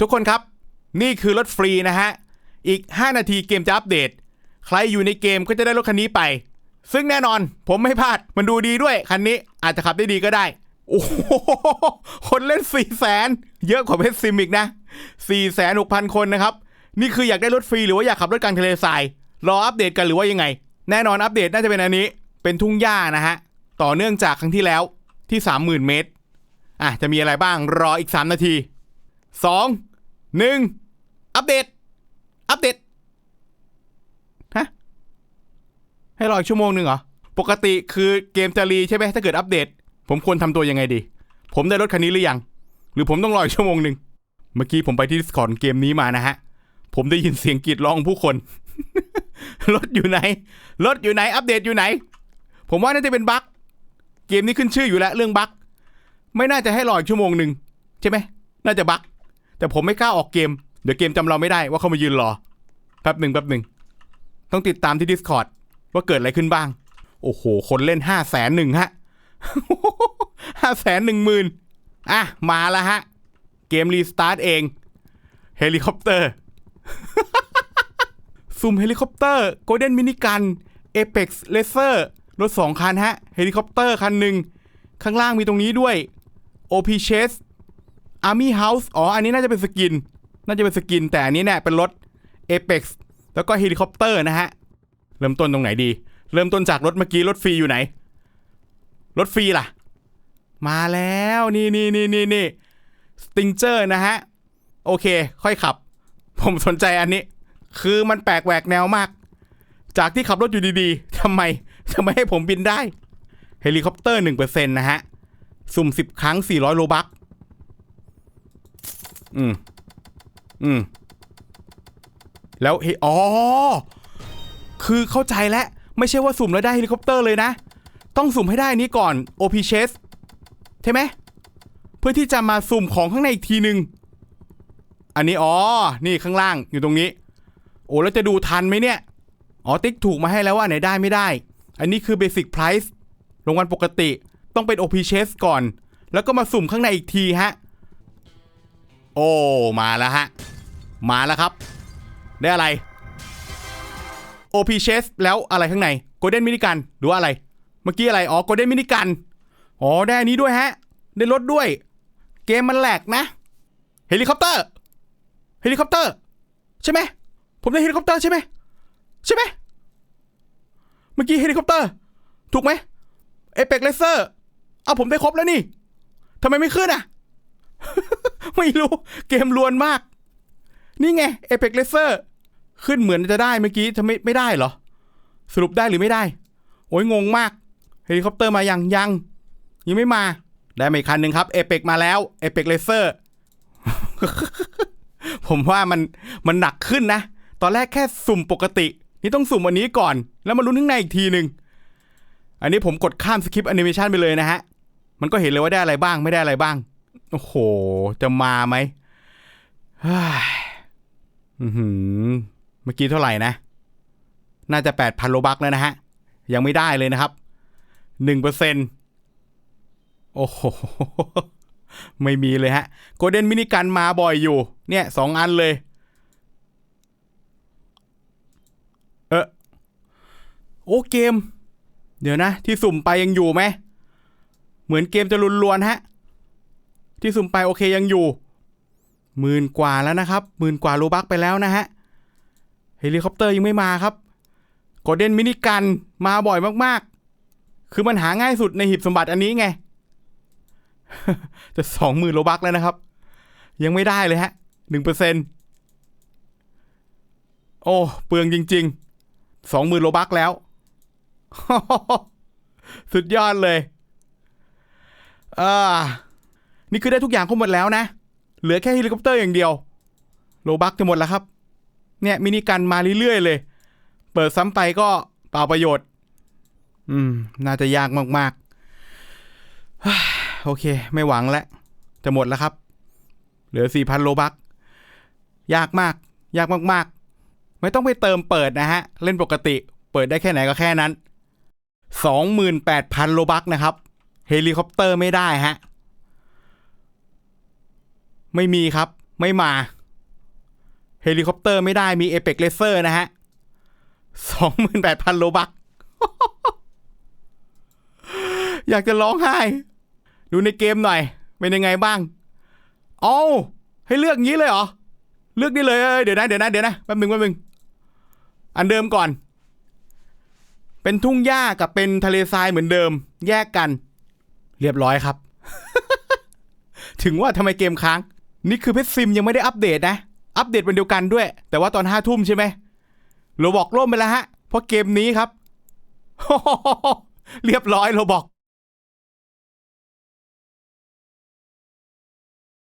ทุกคนครับ นี่คือรถฟรีนะฮะ อีก 5 นาทีเกมจะอัปเดต ใครอยู่ในเกมก็จะได้รถคันนี้ไป ซึ่งแน่นอนผมไม่พลาด มันดูดีด้วย คันนี้อาจจะขับได้ดีก็ได้ โอ้โห คนเล่น 4 0 0แสนเยอะกว่าเพชรซิมอีกนะ 4 6 0 0 0 คนนะครับ นี่คืออยากได้รถฟรีหรือว่าอยากขับรถกลางทะเลทราย รออัปเดตกันหรือว่ายังไง แน่นอนอัปเดตน่าจะเป็นอันนี้ เป็นทุ่งหญ้านะฮะ ต่อเนื่องจากครั้งที่แล้วที่ 30,000 เมตร อะจะมีอะไรบ้างรออีก 3 นาที 2 1อัปเดต อัปเดต ฮะ ให้รออีกชั่วโมงหนึ่งเหรอ ปกติคือเกมจะรีใช่ไหมถ้าเกิดอัปเดต ผมควรทำตัวยังไงดี ผมได้รถคันนี้หรือยัง หรือผมต้องรออีกชั่วโมงหนึ่ง เมื่อกี้ผมไปที่ Discord เกมนี้มานะฮะ ผมได้ยินเสียงกรีดร้องของผู้คน รถอยู่ไหน รถอยู่ไหน อัปเดตอยู่ไหน ผมว่าน่าจะเป็นบั๊กเกมนี้ขึ้นชื่ออยู่แล้วเรื่องบั๊กไม่น่าจะให้รออีกชั่วโมงหนึ่งใช่ไหม น่าจะบั๊ก แต่ผมไม่กล้าออกเกม เดี๋ยวเกมจำเราไม่ได้ว่าเขามายืนรอ แป๊บหนึ่งแป๊บหนึ่ง ต้องติดตามที่ Discord ว่าเกิดอะไรขึ้นบ้าง โอ้โห คนเล่นห้าแสนหนึ่งฮะห้าแสนหนึ่งหมื่นอะ มาแล้วฮะ เกมรีสตาร์ทเองเฮลิคอปเตอร์ซุ่มเฮลิคอปเตอร์โกลเด้นมินิกันเอเพ็กซ์เลเซอร์รถสองคันฮะ เฮลิคอปเตอร์คันหนึ่ง ข้างล่างมีตรงนี้ด้วย OP Chase Army House อ๋อ อันนี้น่าจะเป็นสกิน น่าจะเป็นสกิน แต่อันนี้เนี่ยเป็นรถ Apex แล้วก็เฮลิคอปเตอร์นะฮะ เริ่มต้นตรงไหนดี เริ่มต้นจากรถเมื่อกี้รถฟรีอยู่ไหน รถฟรีล่ะ มาแล้วนี่นี่นี่นี่นี่สติงเจอร์นะฮะ โอเค ค่อยขับ ผมสนใจอันนี้ คือมันแปลกแหวกแนวมาก จากที่ขับรถอยู่ดีๆทำไมทำไมให้ผมบินได้ เฮลิคอปเตอร์1%นะฮะ สุ่ม 10 ครั้ง 400 โลบัก อืม อืม แล้วเฮอ๋อ คือเข้าใจแล้ว ไม่ใช่ว่าสุ่มแล้วได้เฮลิคอปเตอร์เลยนะ ต้องสุ่มให้ได้นี้ก่อน OP Chase ใช่ไหม เพื่อที่จะมาสุ่มของข้างในอีกทีหนึ่งอันนี้อ๋อ นี่ข้างล่างอยู่ตรงนี้ โอ้แล้วจะดูทันไหมเนี่ย อ๋อติ๊กถูกมาให้แล้วว่าไหนได้ไม่ได้ อันนี้คือ Basic Price รางวัลปกติ ต้องเป็น OP Chase ก่อน แล้วก็มาสุ่มข้างในอีกทีฮะ โอ้ มาแล้วฮะ มาแล้วครับ ได้อะไร OP Chase แล้วอะไรข้างใน Golden Minigun หรือว่าอะไร เมื่อกี้อะไร อ๋อ Golden Minigun อ๋อ ได้อันนี้ด้วยฮะ ได้รถด้วย เกมมันแหลกนะ เฮลิคอปเตอร์ เฮลิคอปเตอร์ ใช่ไหม ผมได้เฮลิคอปเตอร์ใช่ไหม ใช่ไหม เมื่อกี้เฮลิคอปเตอร์ ถูกไหมเอเปกเลเซอร์ เอาผมได้ครบแล้วนี่ ทำไมไม่ขึ้นอะ ไม่รู้ เกมลวนมาก นี่ไงเอเปกเลเซอร์ขึ้นเหมือนจะได้เมื่อกี้ทำไมไม่ได้เหรอ สรุปได้หรือไม่ได้ โอ้ยงงมาก เฮลิคอปเตอร์มายังยัง ยังไม่มา ได้มาอีกคันหนึ่งครับเอเปกมาแล้วเอเปกเลเซอร์ผมว่ามันมันหนักขึ้นนะ ตอนแรกแค่สุ่มปกติ นี่ต้องสุ่มอันนี้ก่อน แล้วมาลุ้นข้างในอีกทีหนึ่งอันนี้ผมกดข้ามสคริปต์แอนิเมชันไปเลยนะฮะ มันก็เห็นเลยว่าได้อะไรบ้างไม่ได้อะไรบ้าง โอ้โห จะมาไหมเฮ้ยอื้อหือเมื่อกี้เท่าไหร่นะ น่าจะแปดพันโลบักแล้วนะฮะ ยังไม่ได้เลยนะครับหนึ่งเปอร์เซ็นโอ้โห ไม่มีเลยฮะโกลเด้นมินิกันมาบ่อยอยู่ เนี่ยสองอันเลย เออโอ้เกม เดี๋ยวนะ ที่สุ่มไปยังอยู่ไหม เหมือนเกมจะลุนลวนฮะ ที่สุ่มไปโอเคยังอยู่หมื่นกว่าแล้วนะครับหมื่นกว่าโลบักไปแล้วนะฮะเฮลิคอปเตอร์ยังไม่มาครับโกลเด้นมินิกันมาบ่อยมากๆ คือมันหาง่ายสุดในหีบสมบัติอันนี้ไง จะสองหมื่นโลบักแล้วนะครับ ยังไม่ได้เลยฮะหนึ่งเปอร์เซ็นตโอ้เปลืองจริงๆสองหมื่นโลบักแล้ว สุดยอดเลย อ่า นี่คือได้ทุกอย่างครบหมดแล้วนะ เหลือแค่เฮลิคอปเตอร์อย่างเดียวโลบักจะหมดแล้วครับ เนี่ยมินิกันมาเรื่อยๆเลย เปิดซ้ำไปก็เปล่าประโยชน์ อืม น่าจะยากมากๆ โอเค ไม่หวังแล้ว จะหมดแล้วครับ เหลือสี่พันโลบัก ยากมาก ยากมากๆ ไม่ต้องไปเติมเปิดนะฮะ เล่นปกติ เปิดได้แค่ไหนก็แค่นั้นสองหมื่นแปดพันโลบักนะครับ เฮลิคอปเตอร์ไม่ได้ฮะ ไม่มีครับ ไม่มา เฮลิคอปเตอร์ไม่ได้มีเอเปกเลเซอร์นะฮะสองหมื่นแปดพันโลบัก อยากจะร้องไห้ ดูในเกมหน่อย เป็นยังไงบ้าง เอาให้เลือกงี้เลยเหรอ เลือกได้เลย เดี๋ยวนะ เดี๋ยวนะ เดี๋ยวนะ แป๊บนึงแป๊บนึง อันเดิมก่อน เป็นทุ่งหญ้ากับเป็นทะเลทรายเหมือนเดิม แยกกัน เรียบร้อยครับ ถึงว่าทำไมเกมค้าง นี่คือเพชรซิมยังไม่ได้อัปเดตนะ อัปเดตวันเดียวกันด้วย แต่ว่าตอนห้าทุ่มใช่ไหมโรบอกล่มไปแล้วฮะ เพราะเกมนี้ครับ เรียบร้อยโรบอก